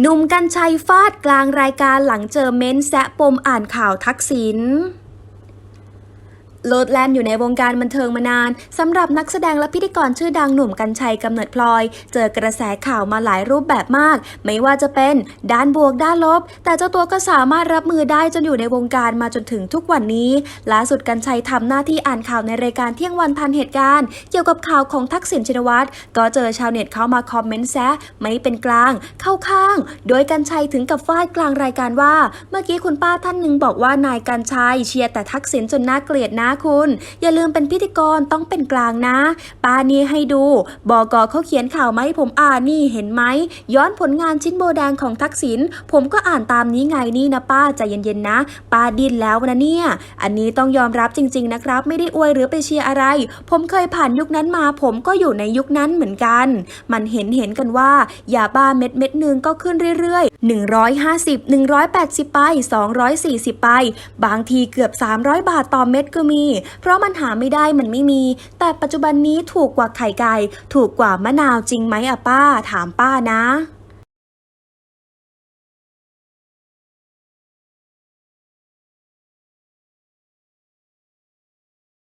หนุ่มกัญชัยฟาดกลางรายการหลังเจอเม้นแซะปมอ่านข่าวทักษิณ โลดแล่นอยู่ในวงการบันเทิงมานานสำหรับนักแสดงและพิธีกรชื่อดังหนุ่มกัญชัยกำเนิดพลอย เจอกระแสข่าวมาหลายรูปแบบมาก ไม่ว่าจะเป็นด้านบวกด้านลบ แต่เจ้าตัวก็สามารถรับมือได้จนอยู่ในวงการมาจนถึงทุกวันนี้ล่าสุดกัญชัยทำหน้าที่อ่านข่าวในรายการเที่ยงวันทันเหตุการณ์ เกี่ยวกับข่าวของทักษิณชินวัตรก็เจอชาวเน็ตเข้ามาคอมเมนต์แซะไม่เป็นกลาง เข้าข้าง โดยกัญชัยถึงกับฟาดกลางรายการว่า เมื่อกี้คุณป้าท่านหนึ่งบอกว่านายกัญชัยเชียร์แต่ทักษิณจนน่าเกลียดนะคุณ อย่าลืมเป็นพิธีกรต้องเป็นกลางนะป้านี่ให้ดู บอกอเขาเขียนข่าวไหมผมอ่านนี่เห็นไหม ย้อนผลงานชิ้นโบแดงของทักษิณผมก็อ่านตามนี้ไงนี่นะป้าใจเย็นๆนะ ป้าดิ้นแล้วนะเนี่ย อันนี้ต้องยอมรับจริง ๆนะครับ ไม่ได้อวยหรือไปเชียร์อะไร ผมเคยผ่านยุคนั้นมา ผมก็อยู่ในยุคนั้นเหมือนกัน มันเห็นเห็นกันว่ายาบ้าเม็ดเม็ดหนึ่งก็ขึ้นเรื่อยๆ 150 180 ไป 240 ไป บางทีเกือบ 300 บาทต่อเม็ดก็มีเพราะมันหาไม่ได้มันไม่มี แต่ปัจจุบันนี้ถูกกว่าไข่ไก่ ถูกกว่ามะนาวจริงไหมอะป้า ถามป้านะ